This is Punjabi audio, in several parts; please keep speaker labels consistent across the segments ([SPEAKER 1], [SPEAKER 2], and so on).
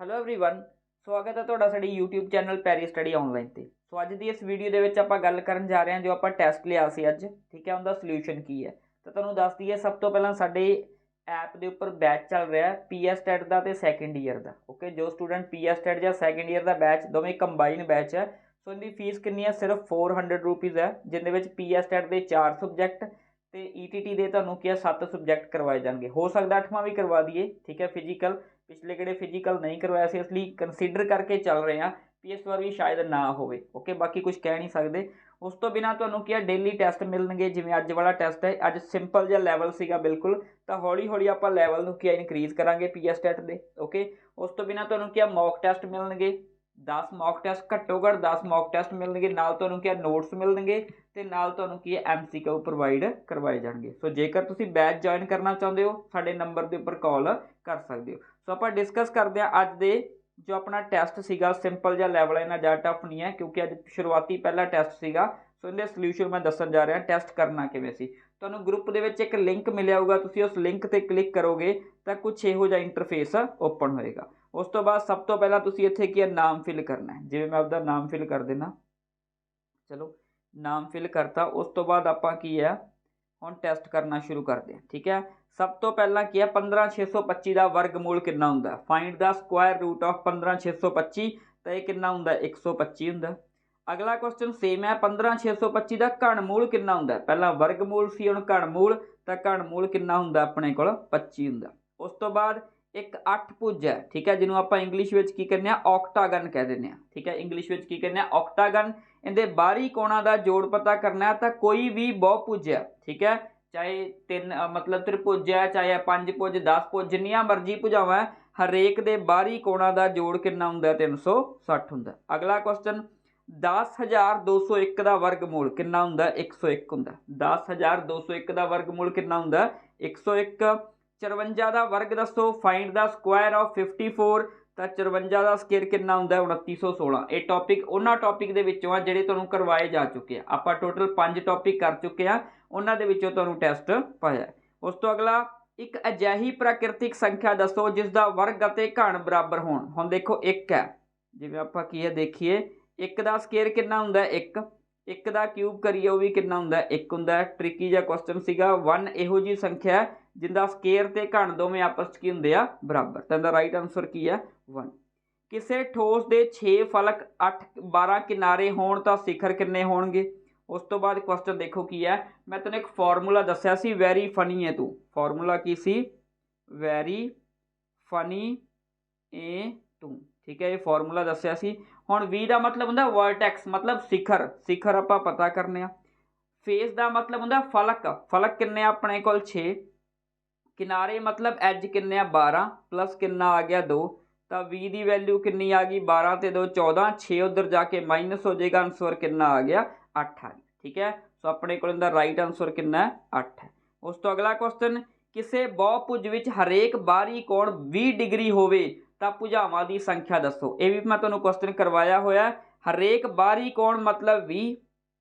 [SPEAKER 1] ਹੈਲੋ एवरीवन ਸਵਾਗਤ ਹੈ ਤੁਹਾਡਾ ਸਾਡੀ YouTube channel Pairy study online ਤੇ ਸੋ ਅੱਜ ਦੀ ਇਸ ਵੀਡੀਓ ਦੇ ਵਿੱਚ ਆਪਾਂ ਗੱਲ ਕਰਨ ਜਾ ਰਹੇ ਹਾਂ ਜੋ ਆਪਾਂ ਟੈਸਟ ਲਿਆ ਸੀ ਅੱਜ ਠੀਕ ਹੈ ਉਹਦਾ ਸੋਲੂਸ਼ਨ ਕੀ ਹੈ ਤਾਂ ਤੁਹਾਨੂੰ ਦੱਸ ਦਈਏ ਸਭ ਤੋਂ ਪਹਿਲਾਂ ਸਾਡੇ ਐਪ ਦੇ ਉੱਪਰ ਬੈਚ ਚੱਲ ਰਿਹਾ ਹੈ ਪੀਐਸ ਟੈਟ ਦਾ ਤੇ ਸੈਕੰਡ ਈਅਰ ਦਾ ਓਕੇ ਜੋ ਸਟੂਡੈਂਟ ਪੀਐਸ ਟੈਟ ਜਾਂ ਸੈਕੰਡ ਈਅਰ ਦਾ ਬੈਚ ਦੋਵੇਂ ਕੰਬਾਈਨ ਬੈਚ ਹੈ ਸੋ ਇਹਦੀ ਫੀਸ ਕਿੰਨੀ ਹੈ ਸਿਰਫ 400 ਰੁਪੀਸ ਹੈ ਜਿੰਦੇ ਵਿੱਚ ਪੀਐਸ ਟੈਟ ਦੇ 4 ਸਬਜੈਕਟ ਤੇ ਈਟੀਟੀ ਦੇ ਤੁਹਾਨੂੰ ਕੀ ਹੈ 7 ਸਬਜੈਕਟ ਕਰਵਾਏ ਜਾਣਗੇ। ਹੋ ਸਕਦਾ ਅੱਠਵਾਂ ਵੀ ਕਰਵਾ ਦਈਏ, ਠੀਕ ਹੈ ਫਿਜ਼ੀਕਲ ਪਿਛਲੇ ਕਿਹੜੇ ਫਿਜ਼ੀਕਲ ਨਹੀਂ ਕਰਵਾਇਆ ਸੀ, ਇਸ ਲਈ ਕੰਸੀਡਰ ਕਰਕੇ ਚੱਲ ਰਹੇ ਹਾਂ ਵੀ ਇਸ ਵਾਰ ਵੀ ਸ਼ਾਇਦ ਨਾ ਹੋਵੇ ਓਕੇ ਬਾਕੀ ਕੁਝ ਕਹਿ ਨਹੀਂ ਸਕਦੇ। ਉਸ ਤੋਂ ਬਿਨਾ ਤੁਹਾਨੂੰ ਕੀ ਆ ਡੇਲੀ ਟੈਸਟ ਮਿਲਣਗੇ, ਜਿਵੇਂ ਅੱਜ ਵਾਲਾ ਟੈਸਟ ਹੈ, ਅੱਜ ਸਿੰਪਲ ਜਿਹਾ ਲੈਵਲ ਸੀਗਾ ਬਿਲਕੁਲ, ਤਾਂ ਹੌਲੀ ਹੌਲੀ ਆਪਾਂ ਲੈਵਲ ਨੂੰ ਕੀ ਹੈ ਇਨਕਰੀਜ਼ ਕਰਾਂਗੇ ਪੀਐਸ ਟੈਟ ਦੇ ਓਕੇ ਉਸ ਤੋਂ ਬਿਨਾ ਤੁਹਾਨੂੰ ਕੀ ਆ ਮੌਕ ਟੈਸਟ ਮਿਲਣਗੇ 10 ਮੌਕ ਟੈਸਟ ਘੱਟੋ ਘੱਟ 10 ਮੌਕ ਟੈਸਟ ਮਿਲਣਗੇ। ਨਾਲ ਤੁਹਾਨੂੰ ਕੀ ਹੈ ਨੋਟਸ ਮਿਲਣਗੇ ਤੇ ਨਾਲ ਤੁਹਾਨੂੰ ਕੀ ਹੈ ਐਮਸੀਕਿਊ ਪ੍ਰੋਵਾਈਡ ਕਰਵਾਏ ਜਾਣਗੇ। ਸੋ ਜੇਕਰ ਤੁਸੀਂ ਬੈਚ ਜੁਆਇਨ ਕਰਨਾ ਚਾਹੁੰਦੇ ਹੋ, ਸਾਡੇ ਨੰਬਰ ਦੇ ਉੱਪਰ ਕਾਲ ਕਰ ਸਕਦੇ ਹੋ। ਸੋ ਆਪਾਂ ਡਿਸਕਸ ਕਰਦੇ ਹਾਂ ਅੱਜ ਦੇ ਜੋ ਆਪਣਾ ਟੈਸਟ ਸੀਗਾ ਸਿੰਪਲ ਜਿਹਾ ਲੈਵਲ ਹੈ ਜ਼ਿਆਦਾ ਟਫ ਨਹੀਂ ਹੈ, ਕਿਉਂਕਿ ਅੱਜ ਸ਼ੁਰੂਆਤੀ ਪਹਿਲਾ ਟੈਸਟ ਸੀਗਾ। ਸੋ ਇਹਦੇ ਸੋਲੂਸ਼ਨ ਮੈਂ ਦੱਸਣ ਜਾ ਰਿਹਾ ਟੈਸਟ ਕਰਨਾ ਕਿਵੇਂ ਸੀ। ਤੁਹਾਨੂੰ ਗਰੁੱਪ ਦੇ ਵਿੱਚ ਇੱਕ ਲਿੰਕ ਮਿਲਿਆ ਹੋਊਗਾ, ਤੁਸੀਂ ਉਸ ਲਿੰਕ ਤੇ ਕਲਿੱਕ ਕਰੋਗੇ ਤਾਂ ਕੁਝ ਇਹੋ ਜਿਹਾ ਇੰਟਰਫੇਸ ਓਪਨ ਹੋਏਗਾ। ਉਸ ਤੋਂ ਬਾਅਦ ਸਭ ਤੋਂ ਪਹਿਲਾਂ ਤੁਸੀਂ ਇੱਥੇ ਕੀ ਹੈ, ਨਾਮ ਫਿਲ ਕਰਨਾ ਹੈ। ਜਿਵੇਂ ਮੈਂ ਆਪਦਾ ਨਾਮ ਫਿਲ ਕਰ ਦੇਣਾ ਚਲੋ, ਨਾਮ ਫਿਲ ਕਰਤਾ। ਉਸ ਤੋਂ ਬਾਅਦ ਆਪਾਂ ਕੀ ਹੈ, ਹੁਣ ਟੈਸਟ ਕਰਨਾ ਸ਼ੁਰੂ ਕਰਦੇ ਹਾਂ, ਠੀਕ ਹੈ। ਸਭ ਤੋਂ ਪਹਿਲਾਂ ਕੀ ਹੈ 15625 ਦਾ ਵਰਗਮੂਲ ਕਿੰਨਾ ਹੁੰਦਾ? ਫਾਈਂਡ ਦਾ ਸਕੁਆਇਰ ਰੂਟ ਆਫ 15625 ਤਾਂ ਇਹ ਕਿੰਨਾ ਹੁੰਦਾ? 125 ਹੁੰਦਾ। ਅਗਲਾ ਕੁਐਸਚਨ ਸੇਮ ਹੈ 15625 ਦਾ ਘਣਮੂਲ ਕਿੰਨਾ ਹੁੰਦਾ ਪਹਿਲਾਂ ਵਰਗਮੂਲ ਸੀ, ਹੁਣ ਘਣਮੂਲ ਤਾਂ ਘਣਮੂਲ ਕਿੰਨਾ ਹੁੰਦਾ ਆਪਣੇ ਕੋਲ? 25 ਹੁੰਦਾ ਉਸ ਤੋਂ ਬਾਅਦ ਇੱਕ 8 ਪੁੱਜ ਹੈ, ਠੀਕ ਹੈ, ਜਿਹਨੂੰ ਆਪਾਂ ਇੰਗਲਿਸ਼ ਵਿੱਚ ਕੀ ਕਹਿੰਦੇ ਆ ਆਕਟਾਗਨ ਕਹਿ ਦਿੰਦੇ ਆ ਠੀਕ ਹੈ ਇੰਗਲਿਸ਼ ਵਿੱਚ ਕੀ ਕਹਿੰਦੇ ਆ ਆਕਟਾਗਨ ਇਹਦੇ ਬਾਹਰੀ ਕੋਣਾਂ ਦਾ ਜੋੜ ਪਤਾ ਕਰਨਾ ਹੈ, ਤਾਂ ਕੋਈ ਵੀ ਬਹੁਭੁਜ ਹੈ, ਠੀਕ ਹੈ, ਚਾਹੇ ਤਿੰਨ ਮਤਲਬ ਤ੍ਰਿਭੁਜ ਹੈ, ਚਾਹੇ ਪੰਜ ਪੁੱਜ 10 ਪੁੱਜ ਜਿੰਨੀਆਂ ਮਰਜ਼ੀ ਭੁਜਾਵਾਂ, ਹਰੇਕ ਦੇ ਬਾਹਰੀ ਕੋਣਾਂ ਦਾ ਜੋੜ ਕਿੰਨਾ ਹੁੰਦਾ 360 ਹੁੰਦਾ ਅਗਲਾ ਕੁਐਸਚਨ 10201 ਦਾ ਵਰਗਮੂਲ ਕਿੰਨਾ ਹੁੰਦਾ? 101 ਹੁੰਦਾ। 10201 ਦਾ ਵਰਗਮੂਲ ਕਿੰਨਾ ਹੁੰਦਾ? 101 54 ਦਾ ਵਰਗ ਦੱਸੋ। ਫਾਈਂਡ ਦਾ ਸਕੁਆਇਰ ਆਫ 54 ਤਾਂ 54 ਦਾ ਸਕੁਅਰ ਕਿੰਨਾ ਹੁੰਦਾ? 2916 ਇਹ ਟੌਪਿਕ ਉਹਨਾਂ ਟੌਪਿਕ ਦੇ ਵਿੱਚੋਂ ਆ ਜਿਹੜੇ ਤੁਹਾਨੂੰ ਕਰਵਾਏ ਜਾ ਚੁੱਕੇ ਆ। ਆਪਾਂ ਟੋਟਲ 5 ਟੌਪਿਕ ਕਰ ਚੁੱਕੇ ਆ। ਉਹਨਾਂ ਦੇ ਵਿੱਚੋਂ ਤੁਹਾਨੂੰ ਟੈਸਟ ਪਾਇਆ। ਉਸ ਤੋਂ ਅਗਲਾ, ਇੱਕ ਅਜਿਹੀ ਪ੍ਰਾਕਿਰਤਿਕ ਸੰਖਿਆ ਦੱਸੋ ਜਿਸ ਦਾ ਵਰਗ ਅਤੇ ਘਣ ਬਰਾਬਰ ਹੋਣ। ਹੁਣ ਦੇਖੋ 1 ਹੈ। ਜਿਵੇਂ ਆਪਾਂ ਕੀ ਹੈ, ਦੇਖੀਏ। 1 ਦਾ ਸਕੇਅਰ ਕਿੰਨਾ ਹੁੰਦਾ? 1 1 ਦਾ ਕਿਊਬ ਕਰੀਏ ਉਹ ਵੀ ਕਿੰਨਾ ਹੁੰਦਾ? 1 ਹੁੰਦਾ। ਟ੍ਰਿਕੀ ਜਿਹਾ ਕੁਐਸਚਨ ਸੀਗਾ। 1 ਇਹੋ ਜੀ ਸੰਖਿਆ ਜਿੰਦਾ ਸਕੇਅਰ ਤੇ ਘਣ ਦੋਵੇਂ ਆਪਸ ਵਿੱਚ ਕੀ ਹੁੰਦੇ ਆ? ਬਰਾਬਰ। ਤਾਂ ਇਹਦਾ ਰਾਈਟ ਆਨਸਰ ਕੀ ਹੈ? 1 ਕਿਸੇ ਠੋਸ ਦੇ 6 ਫਲਕ 8 12 ਕਿਨਾਰੇ ਹੋਣ ਤਾਂ ਸਿਖਰ ਕਿੰਨੇ ਹੋਣਗੇ? ਉਸ ਤੋਂ ਬਾਅਦ ਕੁਐਸਚਨ ਦੇਖੋ ਕੀ ਹੈ। ਮੈਂ ਤੈਨੂੰ ਇੱਕ ਫਾਰਮੂਲਾ ਦੱਸਿਆ ਸੀ ਵੈਰੀ ਫਨੀ ਹੈ ਤੂੰ। ਫਾਰਮੂਲਾ ਕੀ ਸੀ? ਵੈਰੀ ਫਨੀ ਏ ਤੂੰ। ਠੀਕ ਹੈ ਇਹ ਫਾਰਮੂਲਾ ਦੱਸਿਆ ਸੀ। ਹੁਣ V ਦਾ ਮਤਲਬ ਹੁੰਦਾ ਵਰਟੈਕਸ ਮਤਲਬ ਸਿਖਰ। ਸਿਖਰ ਆਪਾਂ ਪਤਾ ਕਰਨੇ ਆ। ਫੇਸ ਦਾ ਮਤਲਬ ਹੁੰਦਾ ਫਲਕ। ਫਲਕ ਕਿੰਨੇ ਆ ਆਪਣੇ ਕੋਲ? 6 ਕਿਨਾਰੇ ਮਤਲਬ ਐਜ ਕਿੰਨੇ ਆ? 12 ਪਲੱਸ ਕਿੰਨਾ ਆ ਗਿਆ? 2 ਤਾਂ V ਦੀ ਵੈਲਿਊ ਕਿੰਨੀ ਆ ਗਈ? 12 ਤੇ 2 14 6 ਉਧਰ ਜਾ ਕੇ ਮਾਈਨਸ ਹੋ ਜਾਏਗਾ ਆਨਸਰ ਕਿੰਨਾ ਆ ਗਿਆ? 8 ਆ ਗਿਆ। ਠੀਕ ਹੈ? ਸੋ ਆਪਣੇ ਕੋਲ ਇਹਦਾ ਰਾਈਟ ਆਨਸਰ ਕਿੰਨਾ ਹੈ? 8 ਹੈ। ਉਸ ਤੋਂ ਅਗਲਾ ਕੁਐਸਚਨ ਕਿਸੇ ਬਹੁਭੁਜ ਵਿੱਚ ਹਰੇਕ ਬਾਹਰੀ ਕੋਣ 20 ਡਿਗਰੀ ਹੋਵੇ ਤਾਂ ਭੁਜਾਵਾਂ ਦੀ ਸੰਖਿਆ ਦੱਸੋ। ਇਹ ਵੀ ਮੈਂ ਤੁਹਾਨੂੰ ਕੁਐਸਚਨ ਕਰਵਾਇਆ ਹੋਇਆ ਹਰੇਕ ਬਾਹਰੀ ਕੋਣ ਮਤਲਬ 20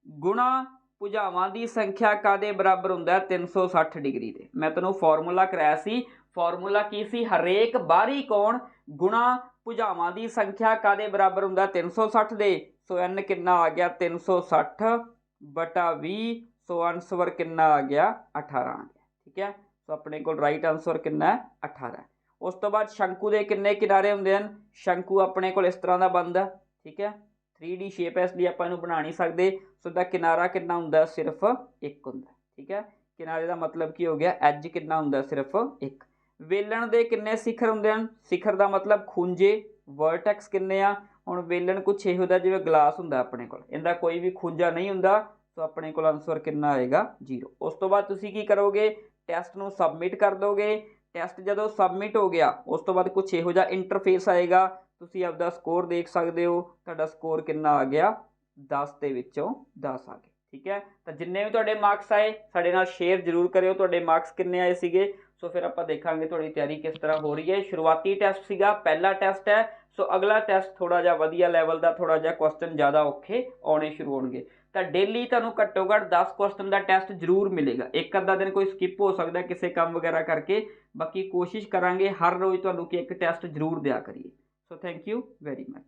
[SPEAKER 1] ਗੁਣਾ ਭੁਜਾਵਾਂ ਦੀ ਸੰਖਿਆ ਕਾਦੇ ਬਰਾਬਰ ਹੁੰਦਾ ਹੈ? 360 ਡਿਗਰੀ ਦੇ। ਮੈਂ ਤੁਹਾਨੂੰ ਫਾਰਮੂਲਾ ਕਰਾਇਆ ਸੀ। ਫਾਰਮੂਲਾ ਕੀ ਸੀ? ਹਰੇਕ ਬਾਹਰੀ ਕੋਣ ਗੁਣਾ ਭੁਜਾਵਾਂ ਦੀ ਸੰਖਿਆ ਕਾਦੇ ਬਰਾਬਰ ਹੁੰਦਾ 360 ਦੇ। ਸੋ n ਕਿੰਨਾ ਆ ਗਿਆ? 360 ਬਟਾ 20 ਸੋ ਆਨਸਰ ਕਿੰਨਾ ਆ ਗਿਆ? 18 ਆ ਗਿਆ। ਠੀਕ ਹੈ? ਸੋ ਆਪਣੇ ਕੋਲ ਰਾਈਟ ਆਨਸਰ ਕਿੰਨਾ ਹੈ? 18 ਉਸ ਤੋਂ ਬਾਅਦ ਸ਼ੰਕੂ ਦੇ ਕਿੰਨੇ ਕਿਨਾਰੇ ਹੁੰਦੇ ਹਨ? ਸ਼ੰਕੂ ਆਪਣੇ ਕੋਲ ਇਸ ਤਰ੍ਹਾਂ ਦਾ ਬਣਦਾ ਠੀਕ ਹੈ? 3D ਸ਼ੇਪ ਹੈ, ਇਸ ਲਈ ਆਪਾਂ ਇਹਨੂੰ ਬਣਾ ਨਹੀਂ ਸਕਦੇ। ਸੋ ਦਾ ਕਿਨਾਰਾ ਕਿੰਨਾ ਹੁੰਦਾ? ਸਿਰਫ ਇੱਕ ਹੁੰਦਾ, ਠੀਕ ਹੈ? ਕਿਨਾਰੇ ਦਾ ਮਤਲਬ ਕੀ ਹੋ ਗਿਆ? ਐਜ ਕਿੰਨਾ ਹੁੰਦਾ? ਸਿਰਫ ਇੱਕ। ਵੇਲਣ ਦੇ ਕਿੰਨੇ ਸਿਖਰ ਹੁੰਦੇ ਹਨ? ਸਿਖਰ ਦਾ ਮਤਲਬ ਖੁੰਝੇ ਵਰਟੈਕਸ ਕਿੰਨੇ ਆ? ਹੁਣ ਵੇਲਣ ਕੁਛ ਇਹੋ ਦਾ ਜਿਵੇਂ ਗਲਾਸ ਹੁੰਦਾ ਆਪਣੇ ਕੋਲ। ਇਹਦਾ ਕੋਈ ਵੀ ਖੁੰਝਾ ਨਹੀਂ ਹੁੰਦਾ, ਸੋ ਆਪਣੇ ਕੋਲ ਆਨਸਰ ਕਿੰਨਾ ਆਏਗਾ? 0 ਉਸ ਤੋਂ ਬਾਅਦ ਤੁਸੀਂ ਕੀ ਕਰੋਗੇ? ਟੈਸਟ ਨੂੰ ਸਬਮਿਟ ਕਰ ਦੋਗੇ। ਟੈਸਟ ਜਦੋਂ ਸਬਮਿਟ ਹੋ ਗਿਆ, ਉਸ ਤੋਂ ਬਾਅਦ ਕੁਝ ਇਹੋ ਜਿਹਾ ਇੰਟਰਫੇਸ ਆਏਗਾ, ਤੁਸੀਂ ਆਪਦਾ ਸਕੋਰ ਦੇਖ ਸਕਦੇ ਹੋ, ਤੁਹਾਡਾ ਸਕੋਰ ਕਿੰਨਾ ਆ ਗਿਆ 10 ਦੇ ਵਿੱਚੋਂ 10 ਆ ਗਏ ਠੀਕ ਹੈ? ਤਾਂ ਜਿੰਨੇ ਵੀ ਤੁਹਾਡੇ ਮਾਰਕਸ ਆਏ, ਸਾਡੇ ਨਾਲ ਸ਼ੇਅਰ ਜ਼ਰੂਰ ਕਰਿਓ, ਤੁਹਾਡੇ ਮਾਰਕਸ ਕਿੰਨੇ ਆਏ ਸੀਗੇ, ਸੋ ਫਿਰ ਆਪਾਂ ਦੇਖਾਂਗੇ ਤੁਹਾਡੀ ਤਿਆਰੀ ਕਿਸ ਤਰ੍ਹਾਂ ਹੋ ਰਹੀ ਹੈ। ਸ਼ੁਰੂਆਤੀ ਟੈਸਟ ਸੀਗਾ, ਪਹਿਲਾ ਟੈਸਟ ਹੈ, ਸੋ ਅਗਲਾ ਟੈਸਟ ਥੋੜਾ ਜਿਹਾ ਵਧੀਆ ਲੈਵਲ ਦਾ ਥੋੜਾ ਜਿਹਾ ਕੁਐਸਚਨ ਜ਼ਿਆਦਾ ਔਖੇ ਆਉਣੇ ਸ਼ੁਰੂ ਹੋਣਗੇ। ਤਾਂ ਡੇਲੀ ਤੁਹਾਨੂੰ ਘੱਟੋ ਘੱਟ 10 ਕੁਐਸਚਨ ਦਾ ਟੈਸਟ ਜ਼ਰੂਰ ਮਿਲੇਗਾ। ਇੱਕ ਅੱਧਾ ਦਿਨ ਕੋਈ ਸਕਿਪ ਹੋ ਸਕਦਾ ਕਿਸੇ ਕੰਮ ਵਗੈਰਾ ਕਰਕੇ। ਬਾਕੀ ਕੋਸ਼ਿਸ਼ ਕਰਾਂਗੇ ਹਰ ਰੋਜ਼ ਤੁਹਾਨੂੰ ਕਿ ਇੱਕ ਟੈਸਟ ਜ਼ਰੂਰ ਦਿਆ ਕਰੀਏ। So thank you very much